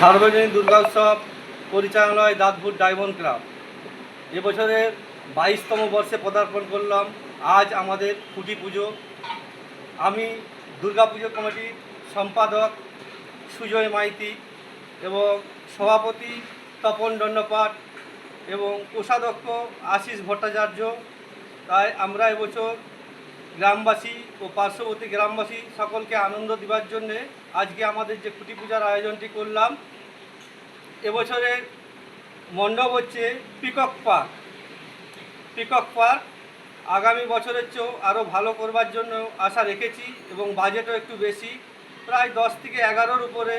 সার্বজনীন দুর্গা উৎসব পরিচালনায় দাঁতভুট ডায়মন্ড ক্লাব। এবছরের বাইশতম বর্ষে পদার্পণ করলাম। আজ আমাদের খুঁটি পুজো। আমি দুর্গা পুজো কমিটির সম্পাদক সুজয় মাইতি এবং সভাপতি তপন দণ্ডপাট এবং কোষাধ্যক্ষ আশিস ভট্টাচার্য। তাই আমরা এবছর গ্রামবাসী ও পার্শ্ববর্তী গ্রামবাসী সকলকে আনন্দ দেওয়ার জন্যে আজকে আমাদের যে খুঁটি পূজার আয়োজনটি করলাম। এবছরের মণ্ডপ হচ্ছে পিকক পার্ক। পিকক পার্ক আগামী বছরের চেয়েও আরও ভালো করবার জন্য আশা রেখেছি এবং বাজেটও একটু বেশি। প্রায় দশ থেকে এগারোর উপরে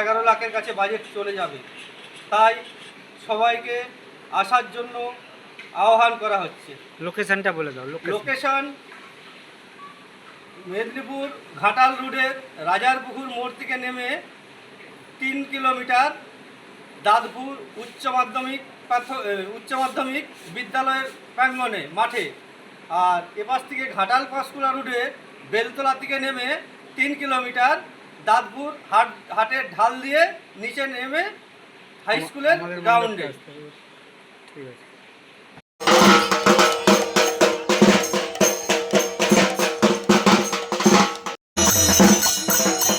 এগারো লাখের কাছে বাজেট চলে যাবে। তাই সবাইকে আসার জন্য আহ্বান করা হচ্ছে। লোকেশনটা বলে দাও লোকেশন মেদিনীপুর ঘাটাল রোডের রাজারপুকুর মোড় থেকে নেমে তিন কিলোমিটার দাদপুর উচ্চ মাধ্যমিক উচ্চ মাধ্যমিক বিদ্যালয়ের প্রাঙ্গনে মাঠে। আর এপাশ থেকে ঘাটাল পাঁচকুলা রুটে বেলতলা থেকে নেমে তিন কিলোমিটার দাঁতপুর হাট হাটের ঢাল দিয়ে নিচে নেমে হাই স্কুলের গ্রাউন্ডে ঠিক আছে। you